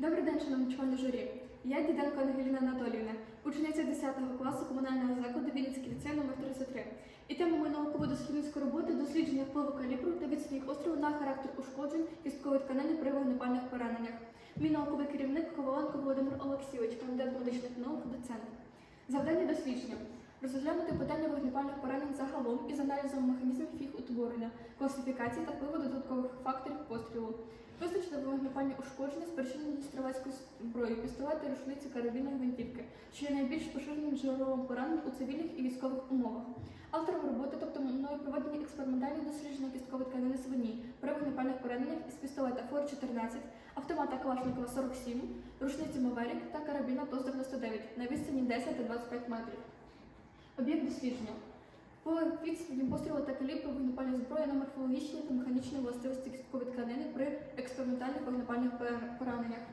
Добрий день, шановні члени журі. Я Діденко Ангеліна Анатоліївна, учениця 10 класу комунального закладу Вінницький ліцей номер 33. І тема моєї науково-дослідницької роботи дослідження впливу калібру та відстані острову на характер ушкоджень кісткової тканини при вогнепальних пораненнях. Мій науковий керівник Коваленко Володимир Олексійович, кандидат медичних наук, доцент. Завдання дослідження. Розглянути питання вогнепальних поранень загалом із аналізом механізмів їх утворення, класифікації та впливу додаткових факторів пострілу. Визначити вогнепальні ушкодження, спричинені стрілецькою зброєю, пістолети, рушниці, карабіни, гвинтівки, що є найбільш поширеним джерелом поранень у цивільних і військових умовах. Автором роботи, тобто мною проведені експериментальні дослідження кісткової тканини свині при вогнепальних пораненнях із пістолета ФОР-14, автомата Калашникова 47, рушниці Маверік та карабіна ТОС-99 на відстані 10 та 25 метрів. Об'єкт дослідження. По відстані пострілу та калібру вогнепальної зброї на морфологічні та механічні властивості кісткової тканини при експериментальних вогнепальних пораненнях.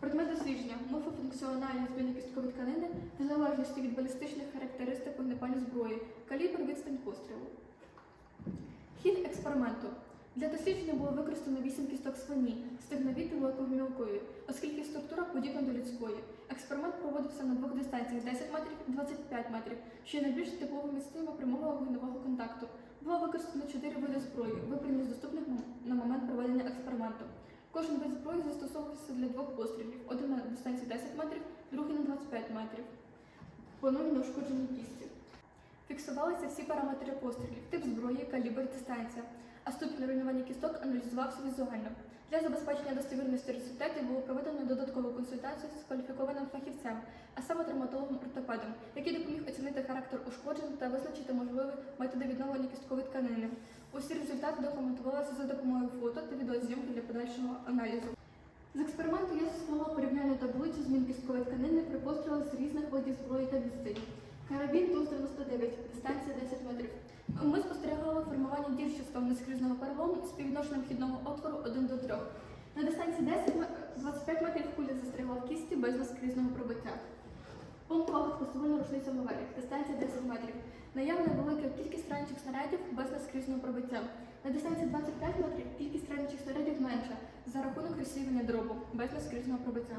Предмет дослідження морфофункціональні зміни кісткової тканини в залежності від балістичних характеристик вогнепальної зброї, калібр, відстань пострілу. Хід експерименту. Для дослідження було використано 8 кісток свині, стегновіти оскільки структура подібна до людської. Експеримент проводився на двох дистанціях 10 метрів і 25 метрів, що є найбільш типовими місцями прямого вогневого контакту. Було використано 4 види зброї, вибрані з доступних на момент проведення експерименту. Кожен вид зброї застосовувався для двох пострілів: один на дистанції 10 метрів, другий на 25 метрів. Планує на ушкодженій кісті. Фіксувалися всі параметри пострілів, тип зброї, калібр, дистанція, а ступінь руйнування кісток аналізувався візуально. Для забезпечення достовірності результатів було проведено додаткову консультацію з кваліфікованим фахівцем, а саме травматологом-ортопедом, який допоміг оцінити характер ушкоджень та визначити можливі методи відновлення кісткової тканини. Усі результати документувалися за допомогою фото та відеозйомки для подальшого аналізу. З експерименту я склала порівняльну таблицю змін кісткової тканини при пострілах з різних видів зброї та відстані. Співвідношенням вхідного отвору 1 до 3. На дистанції 10 25 метрів куля застрягла в кісті без наскрізного пробиття. Пункт вагу посувальна рушниця Маверік, дистанція 10 метрів. Наявна велика кількість ранчих снарядів без наскрізного пробиття. На дистанції 25 метрів кількість ранчих снарядів менша за рахунок розсіювання дробу без наскрізного пробиття.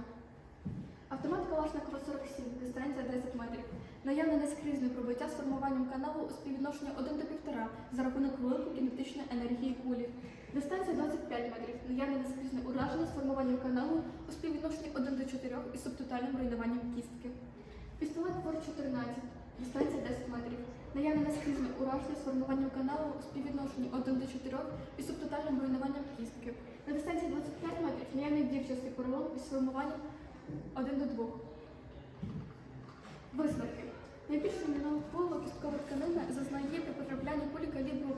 Автомат Калашникова 47, дистанція 10 метрів. Наявне нескрізне пробиття з формуванням каналу у співвідношенні 1 до 1,5 за рахунок великої кінетичної енергії кулі. Дистанція 25 метрів. Наявне нескрізне ураження з формуванням каналу у співвідношенні 1 до 4 із субтотальним руйнуванням кістки. Пістолет ФОР-14, дистанція 10 метрів. Наявне нескрізне ураження з формуванням каналу у співвідношенні 1 до 4 із субтотальним руйнуванням кістки. На дистанції 25 метрів наявний дівчастий поролон із формуванням 1 до 2. Висновки. Найбільше впливу кісткова тканина зазнає при потраплянні кулі калібру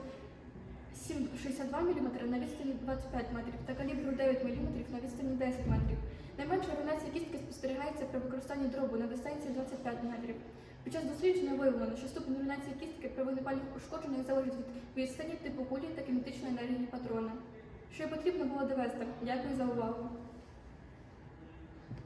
7,62 мм на відстані 25 метрів та калібру 9 мм на відстані 10 метрів. Найменша руйнація кістки спостерігається при використанні дробу на дистанції 25 метрів. Під час дослідження виявлено, що ступінь руйнації кістки при вогнепальних ушкодженнях залежить від відстані типу кулі та кінетичної енергії патрона. Що й потрібно було довести. Дякую за увагу.